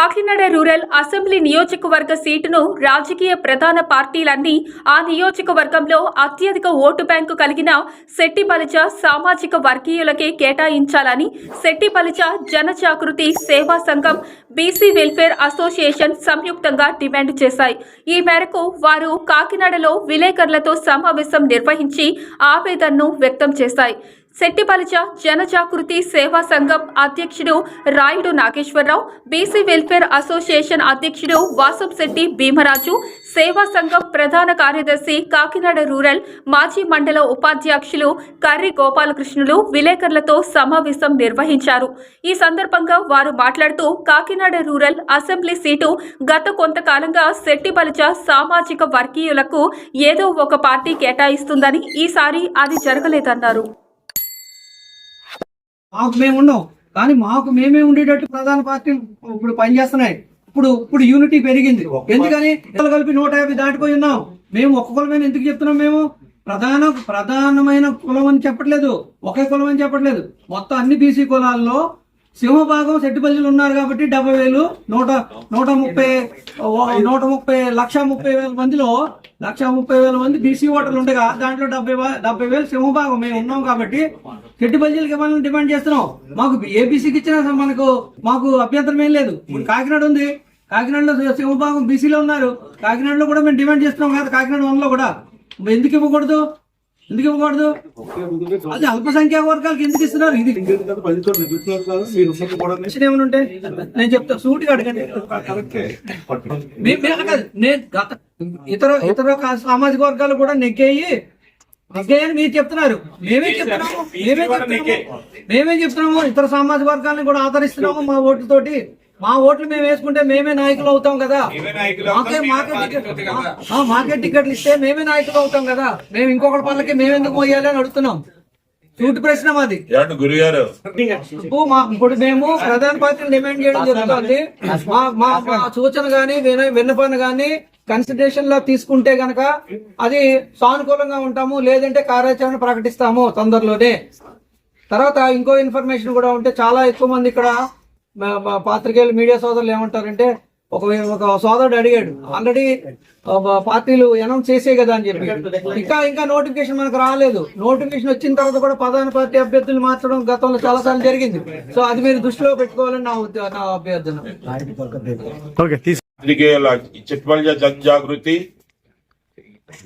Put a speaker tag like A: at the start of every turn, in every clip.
A: Kakinada rural assembly నియోజకవర్గ సీటును రాజకీయ ప్రధాన పార్టీలన్నీ ఆ నియోజకవర్గంలో అత్యధిక ఓటు బ్యాంకు కలిగిన శెట్టి బలిజ సామాజిక వర్గీయులకే కేటాయించాలని Shetty Balija Janajagruthi Seva Sangham BC welfare association సంయుక్తంగా డిమాండ్ చేశాయి. ఈ మేరకు వారు కాకినాడలో విలేకరులతో సమావేశం నిర్వహించి ఆవేదనను వ్యక్తం చేశాయి. శెట్టిపలిచ జనజాగృతి సేవా సంఘం అధ్యక్షుడు Rayudu Nageswararao BC welfare association అధ్యక్షుడు వాసంశెట్టి భీమరాజు సేవా సంఘం ప్రధాన కార్యదర్శి కాకినాడ రూరల్ మాజీ మండల ఉపాధ్యక్షులు కర్రి గోపాలకృష్ణులు విలేకరులతో సమావేశం నిర్వహించారు. ఈ సందర్భంగా వారు మాట్లాడుతూ కాకినాడ రూరల్ అసెంబ్లీ సీటు గత కొంతకాలంగా శెట్టిబలిజ సామాజిక వర్గీయులకు ఏదో ఒక పార్టీ కేటాయిస్తుందని ఈసారి అది జరగలేదన్నారు.
B: మాకు మేము ఉన్నాం. కానీ మాకు మేమే ఉండేటట్టు ప్రధాన పార్టీలు ఇప్పుడు పనిచేస్తున్నాయి. ఇప్పుడు ఇప్పుడు యూనిటీ పెరిగింది. ఎందుకని? ఇతరులు కలిపి నూట యాభై దాటిపోయి ఉన్నాం. మేము ఒక్క కులమైన ఎందుకు చెప్తున్నాం మేము? ప్రధాన ప్రధానమైన కులం అని చెప్పట్లేదు. ఒకే కులం అని చెప్పట్లేదు. మొత్తం అన్ని బీసీ కులాల్లో సింహభాగం సెట్టిపల్లిలు ఉన్నారు కాబట్టి డెబ్బై వేలు నూట నూట ముప్పై నూట ముప్పై లక్ష ముప్పై వేల మందిలో లక్ష ముప్పై వేల మంది బీసీ ఓటర్లు ఉండగా దాంట్లో డెబ్బై డెబ్బై వేలు సింహభాగం. మేము ఉన్నాం కాబట్టి చెట్టుబల్జీలకి ఇవ్వాలని డిమాండ్ చేస్తున్నాం మాకు ఏబీసీకి ఇచ్చిన మనకు మాకు అభ్యంతరం ఏం లేదు. ఇప్పుడు కాకినాడ ఉంది. కాకినాడలో సింహభాగం బీసీలో ఉన్నారు. కాకినాడలో కూడా మేము డిమాండ్ చేస్తున్నాం కదా కాకినాడ వన్లో కూడా. ఎందుకు ఇవ్వకూడదు? ఎందుకు ఇవ్వకూడదు? అది అల్పసంఖ్యాక వర్గాలకు ఎందుకు ఇస్తున్నారు? ఇది ఏమైనా ఉంటే నేను చెప్తా. సూటిగా అడగండి. నేను గత ఇతర ఇతర సామాజిక వర్గాలు కూడా నెగ్గేయి. నెగ్గేయని మీరు చెప్తున్నారు. మేమే చెప్తున్నాము. మేమే చెప్తున్నాము. మేమే చెప్తున్నాము. ఇతర సామాజిక వర్గాలను కూడా ఆదరిస్తున్నాము మా ఓట్లతోటి మా ఓట్లు మేము వేసుకుంటే మేమే నాయకులు అవుతాం కదా. మాకే మాకే టికెట్ ఆ, మాకే టికెట్లు ఇస్తే మేమే నాయకులు అవుతాం కదా. మేము ఇంకొకటి పనులకి మేమెందుకు పోయాలి అని అడుగుతున్నాం. సూటి ప్రశ్న మాది.
C: గురుగారు?
B: ఇప్పుడు మా ఇప్పుడు మేము ప్రధాన పార్టీని డిమాండ్ చేయడం జరుగుతుంది. మా మా సూచన గాని విన విన్నపన గాని కన్సిడరేషన్లో తీసుకుంటే గనక అది సానుకూలంగా ఉంటాము లేదంటే కార్యాచరణ ప్రకటిస్తాము తొందరలోనే. తర్వాత ఇంకో ఇన్ఫర్మేషన్ కూడా ఉంటే చాలా ఎక్కువ మంది ఇక్కడ పాత్రికేయులు మీడియా సోదరులు ఏమంటారంటే ఒక ఒక సోదరుడు అడిగాడు ఆల్రెడీ పార్టీలు అనౌన్స్ చేసే కదా అని చెప్పి. ఇంకా ఇంకా నోటిఫికేషన్ మనకు రాలేదు. నోటిఫికేషన్ వచ్చిన తర్వాత కూడా ప్రధాన పార్టీ అభ్యర్థులు మార్చడం గతంలో చాలా సార్లు జరిగింది. సో అది మీరు దృష్టిలో పెట్టుకోవాలని నా నా అభ్యర్థన.
C: పత్రికేయుల జన్ జనజాగృతి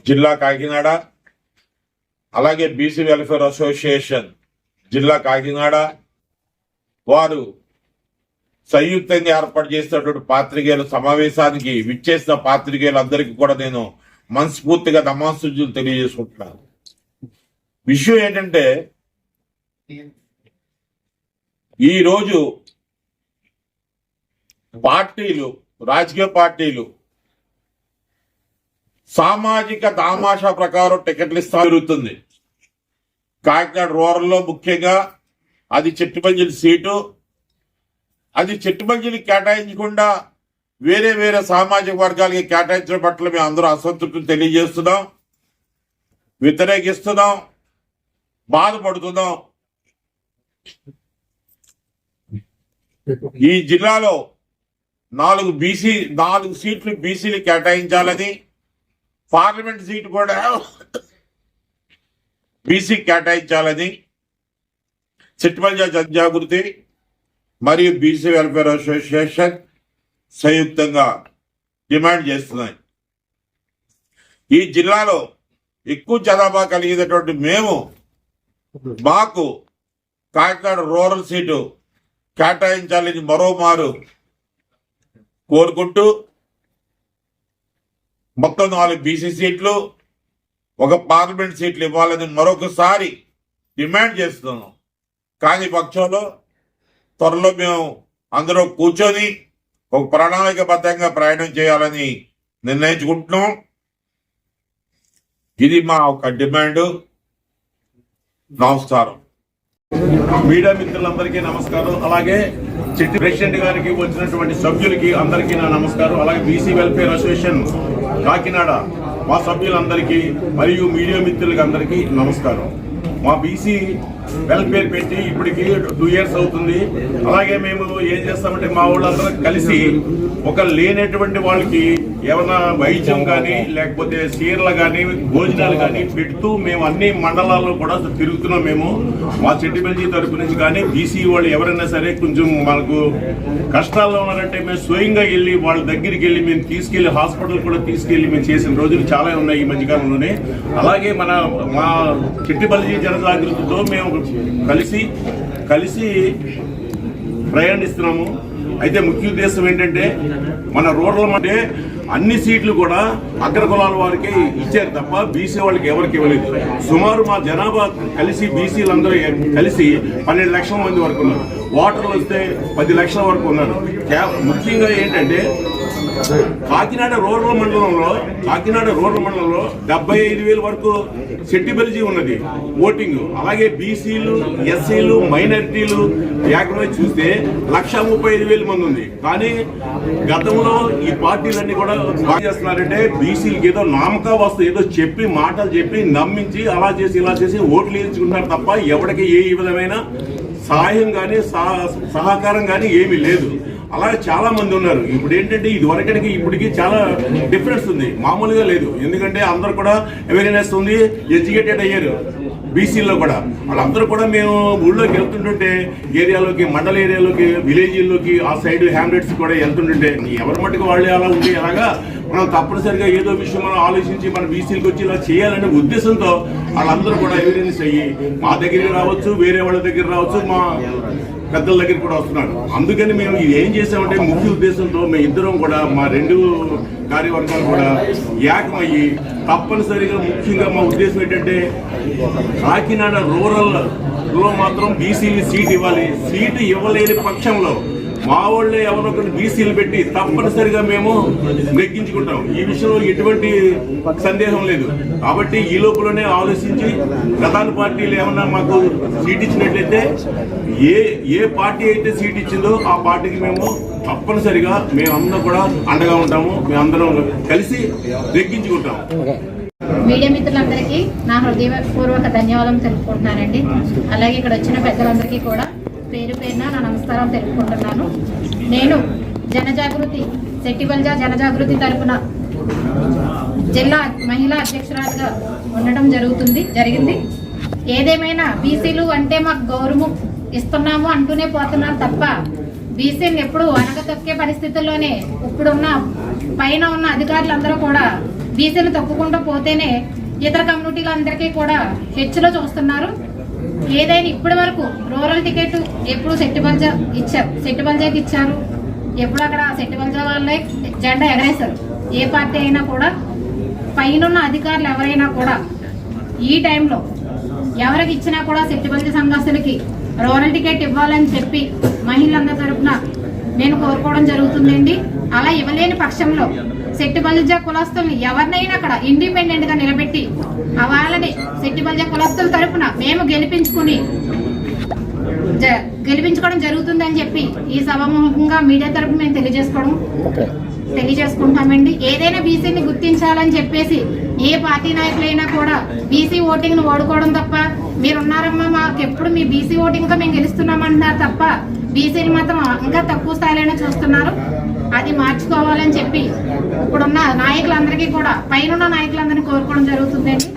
C: జిల్లా కాకినాడ అలాగే బీసీ వెల్ఫేర్ అసోసియేషన్ జిల్లా కాకినాడ. వారు సంయుక్తంగా ఏర్పాటు చేసినటువంటి పాత్రికేయుల సమావేశానికి విచ్చేసిన పాత్రికేయులందరికీ కూడా నేను మనస్ఫూర్తిగా నమాసుజులు తెలియజేసుకుంటున్నాను. విషయం ఏంటంటే ఈరోజు పార్టీలు రాజకీయ పార్టీలు సామాజిక దామాషా ప్రకారం టికెట్లు ఇస్తా జరుగుతుంది కాకినాడ రూరల్లో ముఖ్యంగా అది చెట్టుమంజిలి సీటు. అది చెట్టుమంజిలి కేటాయించకుండా వేరే వేరే సామాజిక వర్గాలకి కేటాయించడం పట్ల మేము అందరూ అసంతృప్తిని తెలియజేస్తున్నాం. వ్యతిరేకిస్తున్నాం. బాధపడుతున్నాం. ఈ జిల్లాలో నాలుగు బీసీ నాలుగు సీట్లు బీసీలు కేటాయించాలని పార్లమెంట్ సీటు కూడా బీసీ కేటాయించాలని చిట్మల్జా జనజాగృతి మరియు బీసీ వెల్ఫేర్ అసోసియేషన్ సంయుక్తంగా డిమాండ్ చేస్తున్నాయి. ఈ జిల్లాలో ఎక్కువ జనాభా కలిగినటువంటి మేము మాకు కాకినాడ రూరల్ సీటు కేటాయించాలని మరోమారు కోరుకుంటూ మొత్తం నాలుగు బీసీ సీట్లు ఒక పార్లమెంట్ సీట్లు ఇవ్వాలని మరొకసారి డిమాండ్ చేస్తున్నాం. కానీ పక్షంలో త్వరలో మేము అందరూ కూర్చొని ఒక ప్రణాళికబద్ధంగా ప్రయాణం చేయాలని నిర్ణయించుకుంటున్నాం. ఇది మా ఒక డిమాండ్. నమస్కారం.
D: మీడియా మిత్రులందరికీ నమస్కారం. అలాగే చిట్టి ప్రెసిడెంట్ గారికి వచ్చినటువంటి సభ్యులకి అందరికీ నా నమస్కారం. అలాగే బీసీ వెల్ఫేర్ అసోసియేషన్ కాకినాడ మా సభ్యులందరికీ మరియు మీడియా మిత్రులకి అందరికీ నమస్కారం. మా బీసీ వెల్ఫేర్ పెట్టి ఇప్పటికి టూ ఇయర్స్ అవుతుంది. అలాగే మేము ఏం చేస్తామంటే మా వాళ్ళందరూ కలిసి ఒక లేనటువంటి వాళ్ళకి ఏమైనా వైద్యం కానీ లేకపోతే చీరలు కానీ భోజనాలు కానీ పెడుతూ మేము అన్ని మండలాల్లో కూడా తిరుగుతున్నాం మేము. మా చెట్టిబెల్జీ తరపు నుంచి కానీ బీసీ వాళ్ళు ఎవరైనా సరే కొంచెం మనకు కష్టాల్లో ఉన్నారంటే మేము స్వయంగా వెళ్ళి వాళ్ళ దగ్గరికి వెళ్ళి మేము తీసుకెళ్ళి హాస్పిటల్ కూడా తీసుకెళ్ళి మేము చేసిన రోజులు చాలా ఉన్నాయి ఈ మధ్యకాలంలోనే. అలాగే మన మా చెట్టుపల్లి జనజాగృతితో మేము కలిసి కలిసి ప్రయాణిస్తున్నాము. అయితే ముఖ్య ఉద్దేశం ఏంటంటే మన రోడ్ల అంటే అన్ని సీట్లు కూడా అగ్ర కులాల వారికి ఇచ్చారు తప్ప బీసీ వాళ్ళకి ఎవరికి ఇవ్వలేదు. సుమారు మా జనాభా కలిసి బీసీలందరూ కలిసి పన్నెండు లక్షల మంది వరకు ఉన్నారు. ఓటర్లు వస్తే పది లక్షల వరకు ఉన్నారు. ముఖ్యంగా ఏంటంటే కాకినాడ రూరల్ మండలంలో కాకినాడ రూరల్ మండలంలో డెబ్బై ఐదు వేల వరకు సెట్టిబెల్జీ ఉన్నది ఓటింగ్. అలాగే బీసీలు ఎస్సీలు మైనారిటీలు ఏకమై చూస్తే లక్ష ముప్పై ఐదు వేల మంది ఉంది. కానీ గతంలో ఈ పార్టీలన్నీ కూడా చేస్తున్నారంటే బీసీలకి ఏదో నామక వస్తు ఏదో చెప్పి మాటలు చెప్పి నమ్మించి అలా చేసి ఇలా చేసి ఓట్లు వేయించుకుంటారు తప్ప ఎవరికి ఏ విధమైన సహాయం కానీ సహకారం కానీ ఏమీ లేదు. అలాగే చాలా మంది ఉన్నారు. ఇప్పుడు ఏంటంటే ఇది వరకటికి ఇప్పటికి చాలా డిఫరెన్స్ ఉంది. మామూలుగా లేదు. ఎందుకంటే అందరు కూడా అవేర్నెస్ ఉంది ఎడ్యుకేటెడ్ అయ్యారు. బీసీలో కూడా. వాళ్ళందరూ కూడా మేము ఊళ్ళోకి వెళ్తుంటుంటే ఏరియాలోకి మండల ఏరియాలోకి విలేజీల్లోకి ఆ సైడ్ హ్యామ్లెట్స్ కూడా వెళ్తుంటుంటే ఎవరి మట్టుకు వాళ్ళు అలా ఉంటే అలాగా మనం తప్పనిసరిగా ఏదో విషయం మనం ఆలోచించి మన బీసీలకు వచ్చి ఇలా చేయాలనే ఉద్దేశంతో వాళ్ళందరూ కూడా ఎవిడెన్స్ అయ్యి మా దగ్గరికి రావచ్చు వేరే వాళ్ళ దగ్గర రావచ్చు మా పెద్దల దగ్గర కూడా వస్తున్నారు. అందుకని మేము ఇది ఏం చేసామంటే ముఖ్య ఉద్దేశంతో మేము ఇద్దరం కూడా మా రెండు కార్యవర్గాలు కూడా ఏకమయ్యి తప్పనిసరిగా ముఖ్యంగా మా ఉద్దేశం ఏంటంటే కాకినాడ రూరల్లో మాత్రం బీసీలు సీట్ ఇవ్వాలి. సీటు ఇవ్వలేని పక్షంలో మా వాళ్ళే ఎవరొకరు బీసీలు పెట్టి తప్పనిసరిగా మేము నెగ్గించుకుంటాం. ఈ విషయంలో ఎటువంటి సందేహం లేదు. కాబట్టి ఈ లోపలనే ఆలోచించి ప్రధాన పార్టీలు ఏమన్నా మాకు సీట్ ఇచ్చినట్లయితే ఏ ఏ పార్టీ అయితే సీట్ ఇచ్చిందో ఆ పార్టీకి మేము తప్పనిసరిగా మేమందరం కూడా అండగా ఉంటాము. మేమందరం కలిసి నెగ్గించుకుంటాం.
E: మీడియా మిత్రులందరికీ నా హృదయపూర్వక ధన్యవాదాలు తెలుపుకుంటున్నానండి. అలాగే ఇక్కడ వచ్చిన పెద్దలందరికీ కూడా పేరు పేరున నా నమస్కారం తెలుపుకుంటున్నాను. నేను జనజాగృతి శెట్టిబల్జా జనజాగృతి తరపున జిల్లా మహిళా అధ్యక్షురాలుగా ఉండటం జరుగుతుంది జరిగింది. ఏదేమైనా బీసీలు అంటే మాకు గౌరవం ఇస్తున్నాము అంటూనే పోతున్నారు తప్ప బీసీని ఎప్పుడు అనగతొక్కే పరిస్థితుల్లోనే ఇప్పుడున్న పైన ఉన్న అధికారులందరూ కూడా బీసీని తొక్కుకుంటూ పోతేనే ఇతర కమ్యూనిటీలందరికీ కూడా హెచ్చులో చూస్తున్నారు. ఏదైనా ఇప్పటి వరకు రూరల్ టికెట్ ఎప్పుడు సెట్టిబల్జా ఇచ్చారు? సెట్టిబల్జాకి ఇచ్చారు. ఎప్పుడు అక్కడ సెట్టిబల్జా వాళ్ళే జెండా ఎగరేశారు. ఏ పార్టీ అయినా కూడా పైనున్న అధికారులు ఎవరైనా కూడా ఈ టైంలో ఎవరికి ఇచ్చినా కూడా సెట్టిబల్జ సంఘస్థులకి రూరల్ టికెట్ ఇవ్వాలని చెప్పి మహిళలందరి తరఫున నేను కోరుకోవడం జరుగుతుందండి. అలా ఇవ్వలేని పక్షంలో సెట్టిబల్జ కులస్తుల్ని ఎవరినైనా అక్కడ ఇండిపెండెంట్గా నిలబెట్టి వాళ్ళని సెట్టిబల్జ కులస్తుల తరపున మేము గెలిపించుకుని గెలిపించుకోవడం జరుగుతుందని చెప్పి ఈ సభాముఖంగా మీడియా తరపున మేము తెలియజేసుకోవడం తెలియజేసుకుంటామండి. ఏదైనా బీసీని గుర్తించాలని చెప్పేసి ఏ పార్టీ నాయకులైనా కూడా బీసీ ఓటింగ్ను ఓడుకోవడం తప్ప మీరున్నారమ్మా మాకు ఎప్పుడు మీ బీసీ ఓటింగ్తో మేము గెలుస్తున్నామంటున్నారు తప్ప బీసీని మాత్రం ఇంకా తక్కువ స్థాయిలోనే చూస్తున్నారు. అది మార్చుకోవాలని చెప్పి ఇప్పుడున్న నాయకులందరికీ కూడా పైన నాయకులందరినీ కోరుకోవడం జరుగుతుందండి.